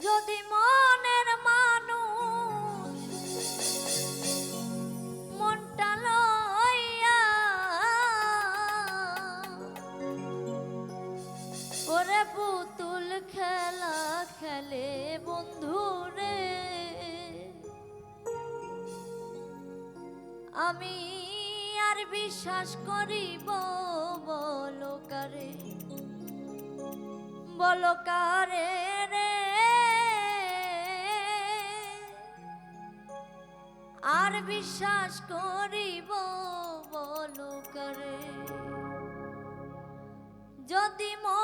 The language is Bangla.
যদি মনের মানুষ মনটা লইয়া ওরে পুতুল খেলা খেলে বন্ধুরে, আমি আর বিশ্বাস করিব বলো কারে বলো কারে রে আর বিশ্বাস করিব বলো করে? যদি মন